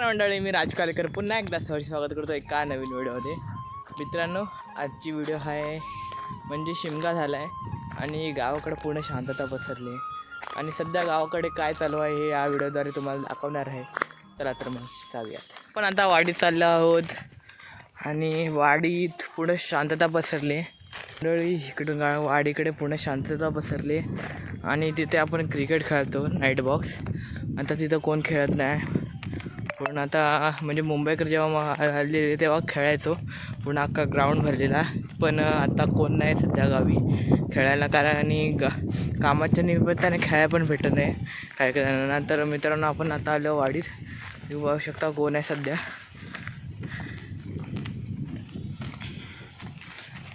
मंडळी मी राजकालेकर पुन्हा एकदा सहर्ष स्वागत करतो एका नवीन व्हिडिओमध्ये. मित्रांनो आजची व्हिडिओ आहे म्हणजे शिमगा झाला आहे आणि गावाकडे पूर्ण शांतता पसरली आहे. आणि सध्या गावाकडे काय चालू आहे हे या व्हिडिओद्वारे तुम्हाला दाखवणार आहे. चला तर मग जाऊयात पण आता वाडीत चाललो आहोत आणि वाडीत पूर्ण शांतता पसरली मंडळी इकडून गा वाडीकडे पूर्ण शांतता पसरली आणि तिथे आपण क्रिकेट खेळतो नाईट बॉक्स आता तिथं कोण खेळत नाही. पण आता म्हणजे मुंबईकर जेव्हा मग आलेले तेव्हा खेळायचो पुन्हा अख्खा ग्राउंड भरलेला. पण आता कोण नाही सध्या गावी खेळायला. कारण आणि ग कामाच्या निमित्ताने खेळायला पण भेटत नाही काय करायला तर मित्रांनो आपण आता आलो वाडीत. तुम्ही बघू शकता कोण आहे सध्या.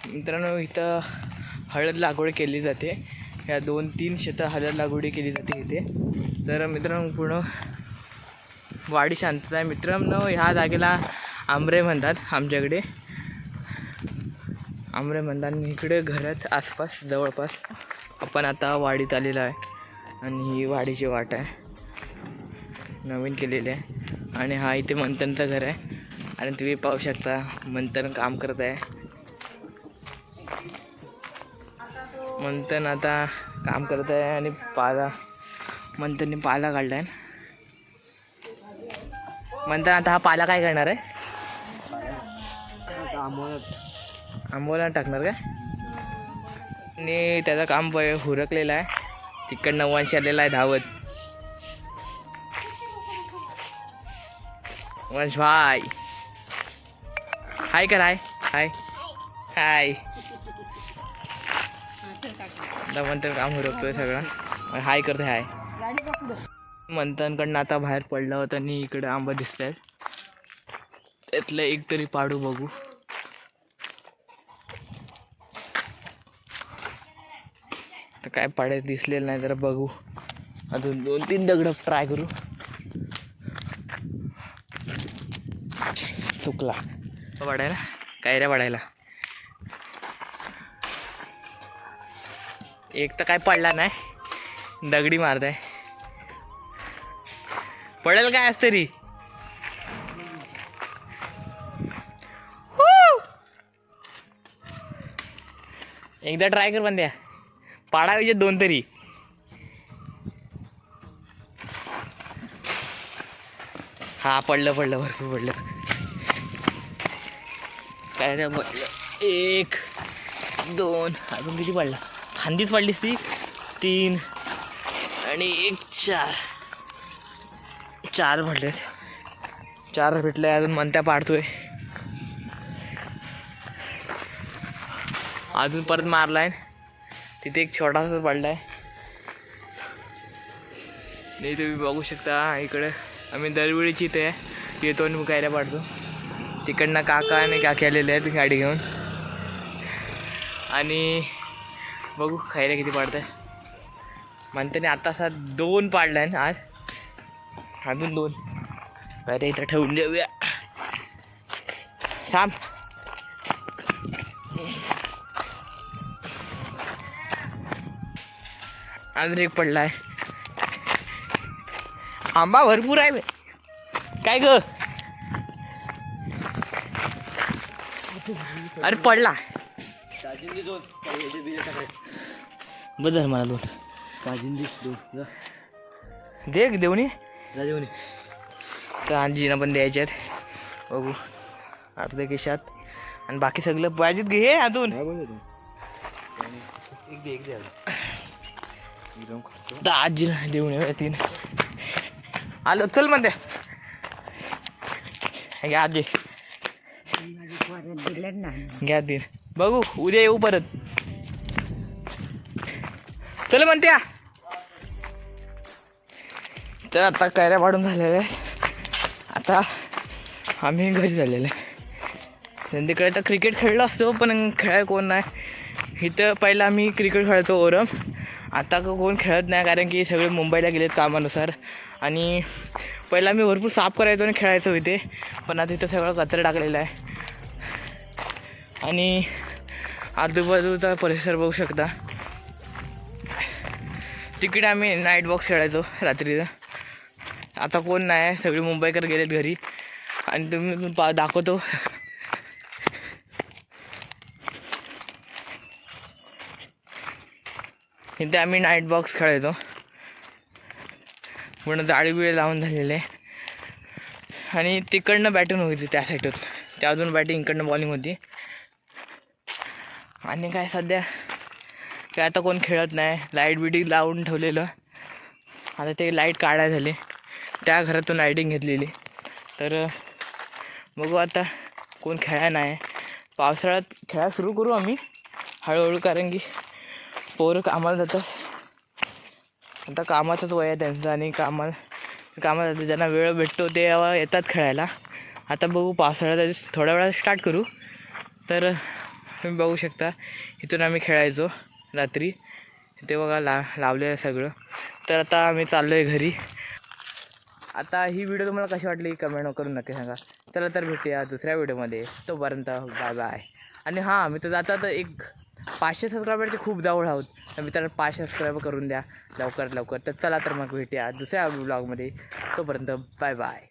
मित्रांनो इथं हळद लागवड केली जाते. या दोन तीन शेतं हळद लागवडी केली जाते इथे. तर मित्रांनो पूर्ण वाडी शांतता आहे. मित्रांनो ह्या जागेला आंबरे म्हणतात आमच्याकडे. आंबरे म्हणतात इकडे घरात आसपास जवळपास आपण आता वाडीत आलेलो आहे. आणि ही वाडीची वाट आहे. नवीन केलेली आहे. आणि हा इथे मंथनचं घर आहे. आणि तुम्ही पाहू शकता मंथन काम करत आहे. मंथन आता काम करत आहे आणि पाला मंथनने पाला काढला आहे मंथन आता हा पाला काय करणार आहे? आंबोला टाकणार काय? आणि त्याचं काम हुरकलेलं आहे. तिकडनं वंश आलेला आहे धावत. वंश भाई. हाय कर हाय. हाय. हाय मंथन काम हुरकतोय सगळं. हाय करते हाय. मंथनकडनं आता बाहेर पडलं होतं आणि इकडे आंबा दिसत आहेत त्यातलं एक तरी पाडू बघू. तर काय पाड्यात दिसलेलं नाही तर बघू. अजून दोन तीन दगड ट्राय करू. चुकला. वाढायला? काय रे वाढायला? एक तर काय पडला नाही. दगडी मारताय. पडेल काय असतं तरी? एकदा ट्राय कर बंद्या पाडावीचे दोन तरी. हा पडलं पडलं भरपूर पडलं. काय रे पडलं. एक दोन. अजून किती पडला? फांदीच पडलीस ती. तीन. आणि एक चार. चार पडलेत चार भेटले अजून म्हणत्या पाडतोय. अजून परत मारलाय. तिथे एक छोटासा पडलाय. नाही तुम्ही बघू शकता इकडे आम्ही दरवेळीची इथे येतो आणि मुकायला पाडतो. तिकडनं काका आणि काकी आलेले आहेत गाडी घेऊन. आणि बघू खायला किती पाडतंय. म्हणते आता असा दोन पाडलाय आहे आज. अजून दोन काय ते इथं ठेवून देऊया थांब एक पडलाय आंबा भरपूर आहे. काय ग अरे पडला बदल मला दोन काजिंदी दोन दे देऊनी राजवणी तर आजीना पण द्यायचे आहेत. बघू. अर्ध्या केशात आणि बाकी सगळं पाहिजेत घे अजून? एक आजीला देऊन येऊया तीन आलो चल म्हणते. घ्या आजी. घ्या तीन. बघू उद्या येऊ परत. चल म्हणत्या तर आता कैऱ्या पाडून झालेल्या आहेत. आता आम्ही घरी झालेले तिकडे तर क्रिकेट खेळलो असतो पण खेळाय कोण नाही. इथं पहिलं आम्ही क्रिकेट खेळायचो ओरम. आता कोण खेळत नाही कारण की सगळे मुंबईला गेलेत कामानुसार. आणि पहिला आम्ही भरपूर साफ करायचो आणि खेळायचो इथे. पण आता इथं सगळं कचरा टाकलेला आहे. आणि आजूबाजूचा परिसर बघू शकता. तिकडे आम्ही नाईट बॉक्स खेळायचो रात्रीचा. आता कोण नाही सगळे मुंबईकर गेलेत घरी. आणि तुम्ही पा दाखवतो. इथे आम्ही नाईट बॉक्स खेळायचो. पूर्ण जाळी बिळी लावून झालेले आणि तिकडनं बॅटिंग होती त्या साईडून त्या अजून बॅटिंग इकडनं बॉलिंग होती. आणि काय सध्या? काय आता कोण खेळत नाही. लाइट बिटिंग लावून ठेवलेलं. आता ते लाइट काढाय झाले. त्या घरातून लाईटिंग घेतलेली. तर बघू आता कोण खेळा नाही. पावसाळ्यात खेळा सुरू करू आम्ही. हळूहळू कारण की पोरं कामाला जातात. आता कामाचंच वय आहे त्यांचं आणि कामाला कामाला जातात. ज्यांना वेळ भेटतो ते तेव्हा येतात खेळायला. आता बघू पावसाळ्यात थोड्या वेळात स्टार्ट करू. तर तुम्ही बघू शकता इथून आम्ही खेळायचो रात्री. ते बघा ला लावलेलं सगळं. तर आता आम्ही चाललो आहे घरी. आता ही व्हिडिओ तुम्हाला कशी वाटली कमेंट करून नक्की सांगा. चला तर भेटूया दुसऱ्या व्हिडिओमध्ये तोपर्यंत बाय बाय आणि हां मी तर आता तर एक पाचशे सबस्क्रायबरचे खूप जवळ आहोत. तर मित्रांनो पाचशे सबस्क्रायबर करून द्या लवकर लवकर. तर चला तर मग भेटूया दुसऱ्या ब्लॉगमध्ये तोपर्यंत बाय बाय